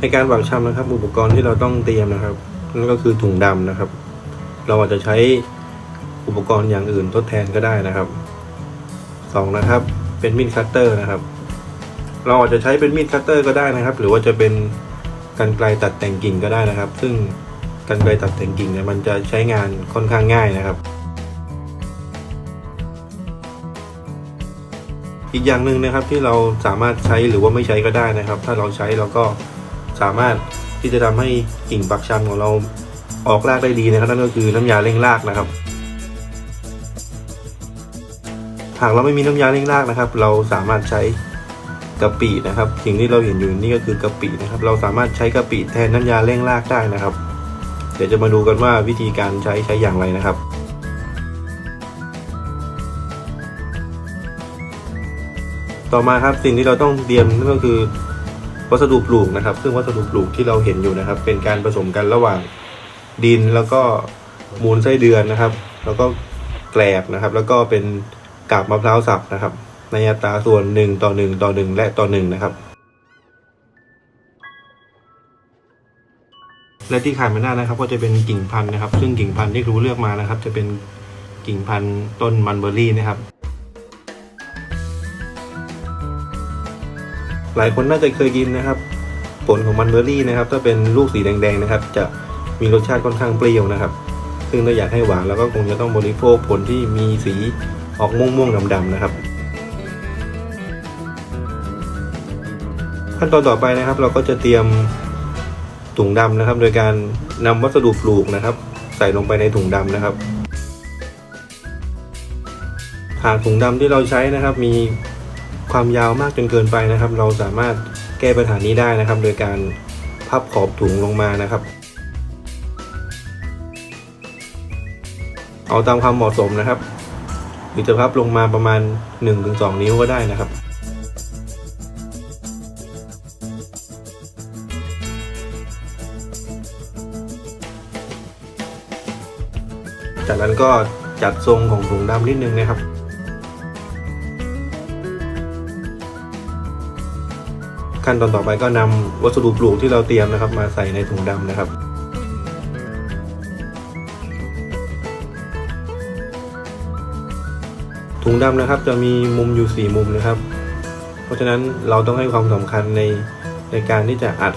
ในการปักชำนะครับ อุปกรณ์ที่เราต้องเตรียมนะครับนั่นก็คือถุงดำนะครับ เราอาจจะใช้อุปกรณ์อย่างอื่นทดแทนก็ได้นะครับสองนะครับ เป็นมีดคัตเตอร์นะครับ เราอาจจะใช้เป็นมีดคัตเตอร์ก็ได้นะครับ หรือว่าจะเป็นกรรไกรตัดแต่งกิ่งก็ได้นะครับ ซึ่งกรรไกรตัดแต่งกิ่งเนี่ยมันจะใช้งานค่อนข้างง่ายนะครับ อีกอย่างหนึ่งนะครับที่เราสามารถใช้หรือว่าไม่ใช้ก็ได้นะครับ ถ้าเราใช้เราก็ สามารถที่จะทำให้กิ่งปักชำของเราออกรากได้ดีนะครับนั่นก็คือน้ำยาเร่งรากนะครับ หากเราไม่มีน้ำยาเร่งรากนะครับ เราสามารถใช้กะปินะครับ สิ่งที่เราเห็นอยู่นี่ก็คือกะปินะครับ เราสามารถใช้กะปิแทนน้ำยาเร่งรากได้นะครับ เดี๋ยวจะมาดูกันว่าวิธีการใช้ใช้อย่างไรนะครับต่อมาครับสิ่งที่เราต้องเตรียมนั่นก็คือ วัสดุปลูกนะครับ ซึ่งวัสดุปลูกที่เราเห็นอยู่นะครับ เป็นการผสมกันระหว่างดินแล้วก็มูลไส้เดือนนะครับ แล้วก็แกลบนะครับ แล้วก็เป็นกาบมะพร้าวสับนะครับ ในอัตราส่วนหนึ่งต่อหนึ่งต่อหนึ่งและต่อหนึ่งนะครับ และที่ขาดไม่ได้นะครับ ก็จะเป็นกิ่งพันธุ์นะครับ ซึ่งกิ่งพันธุ์ที่ครูเลือกมานะครับ จะเป็นกิ่งพันธุ์ต้นมันเบอร์รี่นะครับ หลายคนน่าจะเคยกินนะครับ ผลของมันเบอร์รี่นะครับ ถ้าเป็นลูกสีแดงๆนะครับ จะมีรสชาติค่อนข้างเปรี้ยวนะครับ ซึ่งถ้าอยากให้หวานแล้วก็คงจะต้องบริโภคผลที่มีสีออกม่วงๆดำๆนะครับ ขั้นตอนต่อไปนะครับ เราก็จะเตรียมถุงดำนะครับ โดยการนำวัสดุปลูกนะครับ ใส่ลงไปในถุงดำนะครับหากถุงดำที่เราใช้นะครับ มี ความยาวมากจนเกินไปนะครับ เราสามารถแก้ปัญหานี้ได้นะครับ โดยการพับขอบถุงลงมานะครับ เอาตามความเหมาะสมนะครับ หรือจะพับลงมาประมาณ 1-2 นิ้วก็ได้นะครับจากนั้นก็จัดทรงของถุงดำนิดนึงนะครับ ขั้นตอนต่อไปก็นำวัสดุปลูกที่เราเตรียมนะครับ มาใส่ในถุงดำนะครับถุงดำนะครับจะมีมุมอยู่สี่มุมนะครับ เพราะฉะนั้นเราต้องให้ความสำคัญในในการที่จะอัด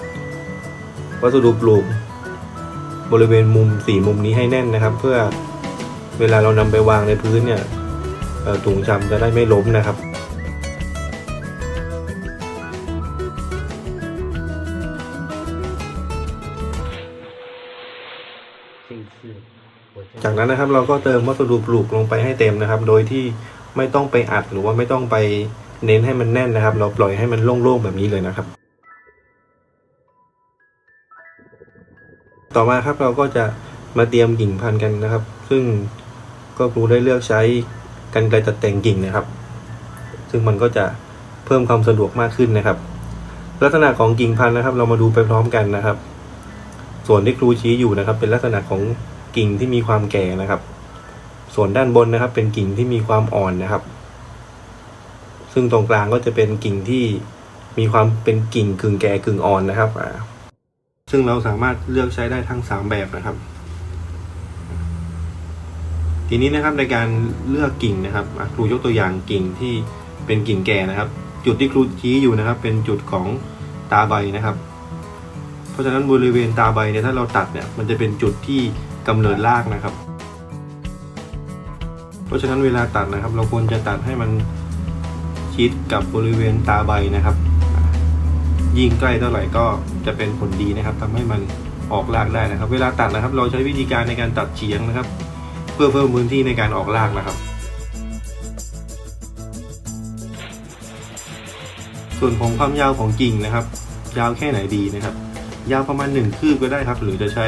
วัสดุปลูก บริเวณมุมสี่มุมนี้ให้แน่นนะครับ เพื่อเวลาเรานำไปวางในพื้นเนี่ยถุงชำจะได้ไม่ล้มนะครับ จากนั้นนะครับเราก็เติมวัสดุปลูกลงไปให้เต็มนะครับ โดยที่ไม่ต้องไปอัดหรือว่าไม่ต้องไปเน้นให้มันแน่นนะครับ เราปล่อยให้มันโล่งๆแบบนี้เลยนะครับ ต่อมาครับเราก็จะมาเตรียมกิ่งพันธุ์กันนะครับ ซึ่งก็ครูได้เลือกใช้กันไกรตัดแต่งกิ่งนะครับ ซึ่งมันก็จะเพิ่มความสะดวกมากขึ้นนะครับ ลักษณะของกิ่งพันธุ์นะครับ เรามาดูไปพร้อมกันนะครับ ส่วนที่ครูชี้อยู่นะครับ เป็นลักษณะของกิ่งที่มีความแก่นะครับ ส่วนด้านบนนะครับ เป็นกิ่งที่มีความอ่อนนะครับ ซึ่งตรงกลางก็จะเป็นกิ่งที่มีความเป็นกิ่งกึ่งแก่กึ่งอ่อนนะครับ ซึ่งเราสามารถเลือกใช้ได้ทั้งสามแบบนะครับ ทีนี้นะครับในการเลือกกิ่งนะครับครูยกตัวอย่างกิ่งที่เป็นกิ่งแก่นะครับ จุดที่ครูชี้อยู่นะครับ เป็นจุดของตาใบนะครับ ราะฉะนั้นบริเวณตาใบเนี่ยถ้าเราตัดเนี่ยมันจะเป็นจุดที่กำเนิดรากนะครับ เพราะฉะนั้นเวลาตัดนะครับ เราควรจะตัดให้มันชิดกับบริเวณตาใบนะครับ ยิ่งใกล้เท่าไหร่ก็จะเป็นผลดีนะครับทำให้มันออกรากได้นะครับ เวลาตัดนะครับ เราใช้วิธีการในการตัดเฉียงนะครับ เพื่อเพิ่มพื้นที่ในการออกรากนะครับส่วนของความยาวของกิ่งนะครับ ยาวแค่ไหนดีนะครับ ยาวประมาณหนึ่งคืบก็ได้ครับ หรือจะใช้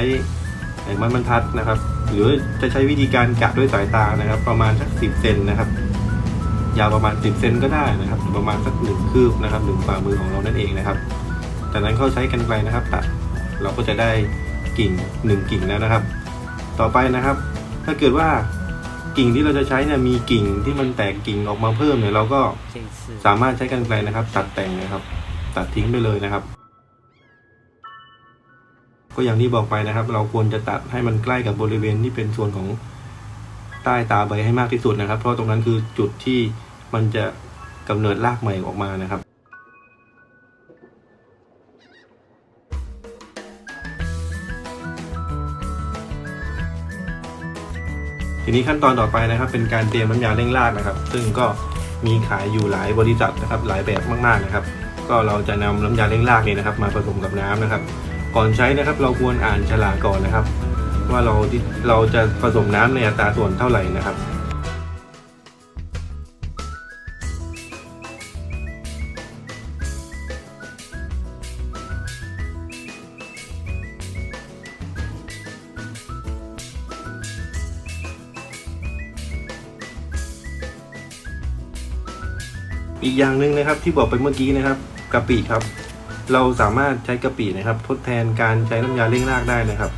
ไอ้ไม้บรรทัดนะครับ หรือจะใช้วิธีการกะด้วยสายตานะครับ ประมาณสักสิบเซนนะครับ ยาวประมาณสิบเซนก็ได้นะครับประมาณสักหนึ่งคืบนะครับหนึ่งฝ่ามือของเรานั่นเองนะครับจากนั้นเขาใช้กันไกลนะครับตัดเราก็จะได้กิ่งหนึ่งกิ่งแล้วนะครับ ต่อไปนะครับ ถ้าเกิดว่ากิ่งที่เราจะใช้เนี่ยมีกิ่งที่มันแตกกิ่งออกมาเพิ่มเนี่ยเราก็สามารถใช้กันไกลนะครับ ตัดแต่งนะครับ ตัดทิ้งไปเลยนะครับ ก็อย่างที่บอกไปนะครับ เราควรจะตัดให้มันใกล้กับบริเวณที่เป็นส่วนของใต้ตาใบให้มากที่สุดนะครับ เพราะตรงนั้นคือจุดที่มันจะกำเนิดรากใหม่ออกมานะครับทีนี้ขั้นตอนต่อไปนะครับ เป็นการเตรียมน้ำยาเร่งรากนะครับ ซึ่งก็มีขายอยู่หลายบริษัทนะครับ หลายแบบมากๆนะครับ ก็เราจะนำน้ำยาเร่งรากนี่นะครับ มาผสมกับน้ำนะครับ ก่อนใช้นะครับ เราควรอ่านฉลากก่อนนะครับ ว่าเราเราจะผสมน้ำในอัตราส่วนเท่าไหร่นะครับอีกอย่างหนึ่งนะครับที่บอกไปเมื่อกี้นะครับกะปิครับ เราสามารถใช้กะปินะครับ ทดแทนการใช้น้ำยาเร่งรากได้นะครับ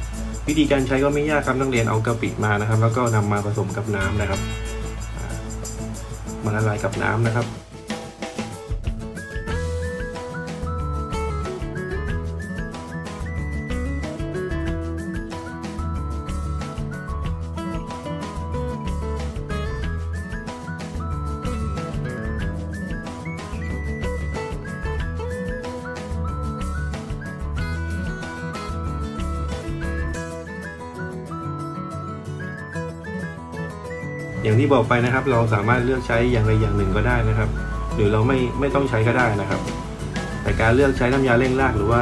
วิธีการใช้ก็ไม่ยากครับนักเรียนเอากะปิมานะครับ แล้วก็นำมาผสมกับน้ำนะครับมาละลายกับน้ำนะครับ อย่างที่บอกไปนะครับ เราสามารถเลือกใช้อย่างใดอย่างหนึ่งก็ได้นะครับ หรือเราไม่ไม่ต้องใช้ก็ได้นะครับ แต่การเลือกใช้น้ำยาเร่งรากหรือว่า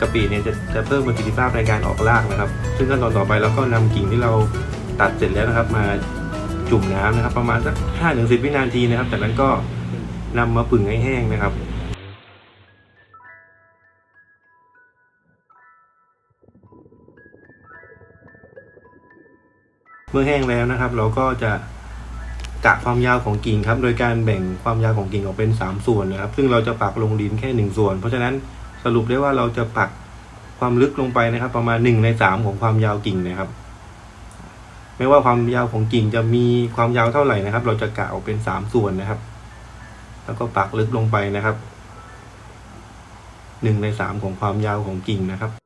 กะปิเนี่ยจะจะเพิ่มประสิทธิภาพในการออกรากนะครับ ซึ่งขั้นตอนต่อไปเราก็นำกิ่งที่เราตัดเสร็จแล้วนะครับ มาจุ่มน้ำนะครับ ประมาณสักห้าถึงสิบวินาทีนะครับ จากนั้นก็นำมาผึ่งให้แห้งนะครับ เมื่อแห้งแล้วนะครับ เราก็จะกะความยาวของกิ่งครับ โดยการแบ่งความยาวของกิ่งออกเป็น 3 ส่วนนะครับ ซึ่งเราจะปักลงดินแค่ 1 ส่วน เพราะฉะนั้นสรุปได้ว่าเราจะปักความลึกลงไปนะครับ ประมาณ 1 ใน 3 ของความยาวกิ่งนะครับ ไม่ว่าความยาวของกิ่งจะมีความยาวเท่าไหร่นะครับ เราจะกะออกเป็น 3 ส่วนนะครับ แล้วก็ปักลึกลงไปนะครับ 1 ใน 3 ของความยาวของกิ่งนะครับ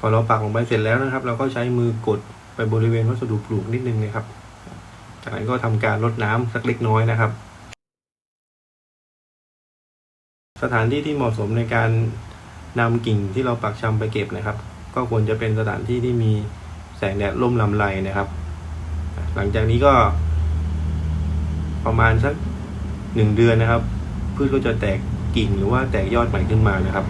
พอเราปักลงไปเสร็จแล้วนะครับ เราก็ใช้มือกดไปบริเวณวัสดุปลูกนิดนึงนะครับ จากนั้นก็ทำการรดน้ำสักเล็กน้อยนะครับ สถานที่ที่เหมาะสมในการนำกิ่งที่เราปักชำไปเก็บนะครับ ก็ควรจะเป็นสถานที่ที่มีแสงแดดร่มลำไรนะครับ หลังจากนี้ก็ ประมาณสักหนึ่งเดือนนะครับ พืชก็จะแตกกิ่งหรือว่าแตกยอดใหม่ขึ้นมานะครับ